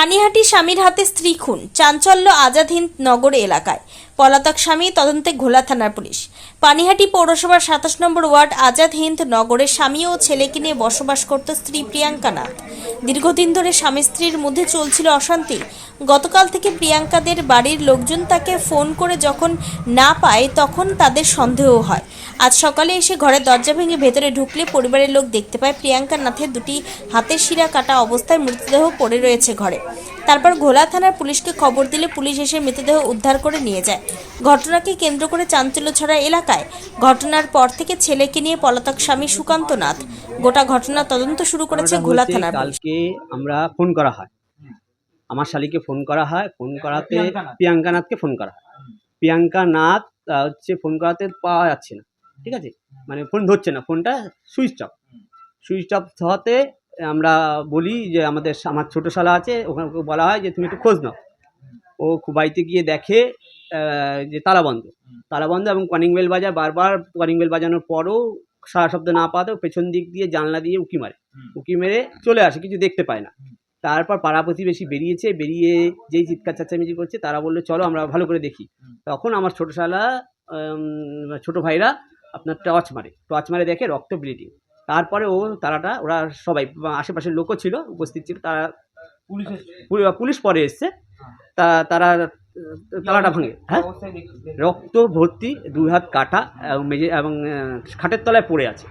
পানিহাটি স্বামীর হাতে স্ত্রী খুন। চাঞ্চল্য আজাদ হিন্দ নগর এলাকায়। পলাতক স্বামী তদন্তে ঘোলা থানার পুলিশ। পানিহাটি পৌরসভার সাতাশ নম্বর ওয়ার্ড আজাদ হিন্দ নগরে স্বামী ও ছেলেকে নিয়ে বসবাস করত স্ত্রী প্রিয়াঙ্কা নাথ। দীর্ঘদিন ধরে স্বামী স্ত্রীর মধ্যে চলছিল অশান্তি। গতকাল থেকে প্রিয়াঙ্কাদের বাড়ির লোকজন তাকে ফোন করে যখন না পায় তখন তাদের সন্দেহ হয়। আজ সকালে এসে ঘরের দরজা ভেঙে ভেতরে ঢুকলে পরিবারের লোক দেখতে পায় প্রিয়াঙ্কা নাথের দুটি হাতের শিরা কাটা অবস্থায় মৃতদেহ পড়ে রয়েছে ঘরে। তারপর ঘোলা থানার পুলিশকে খবর দিলে পুলিশ এসে মৃতদেহ উদ্ধার করে নিয়ে যায়। ঘটনাকে কেন্দ্র করে চাঞ্চল্য ছড়া এলাকায়। ঘটনার পর থেকে ছেলেকে নিয়ে পলাতক স্বামী সুকান্ত নাথ। গোটা ঘটনার তদন্ত শুরু করেছে ঘোলা থানার কালকে আমরা ফোন করা হয়। আমার শালিকে ফোন করা হয়। ফোন করাতে প্রিয়াঙ্কা নাথকে ফোন করা হয়। প্রিয়াঙ্কা নাথ হচ্ছে ফোন করাতে পাওয়া যাচ্ছে না। ঠিক আছে? মানে ফোন ধরছে না। ফোনটা সুইচ অফ। সুইচ অফ হওয়াতে আমরা বলি যে আমাদের আমার ছোটো শালা আছে ওখানে বলা হয় যে তুমি একটু খোঁজ নাও। ও বাড়িতে গিয়ে দেখে যে তালা বন্ধ তালা বন্ধ এবং কলিং বেল বাজায় বারবার কলিং বেল বাজানোর পরও সারা শব্দ না পাওয়াতেও পেছন দিক দিয়ে জানলা দিয়ে উঁকি মারে। উঁকি মেরে চলে আসে কিছু দেখতে পায় না। তারপর পাড়া প্রতিবেশী বেরিয়েছে বেরিয়ে যেই চিৎকার চেঁচামেচি করছে তারা বলল চলো আমরা ভালো করে দেখি। তখন আমার ছোটো শালা ছোটো ভাইরা আপনার টর্চ মারে। টর্চ মারে দেখে রক্ত ব্লিডিং। তারপরে ও তারাটা ওরা সবাই আশেপাশের লোকও ছিল উপস্থিত ছিল তারা পুলিশ পুলিশ পরে এসছে। তা তারা তালাটা ভাঙে হ্যাঁ? রক্ত ভর্তি দুই হাত কাটা এবং মেঝে এবং খাটের তলায় পড়ে আছে।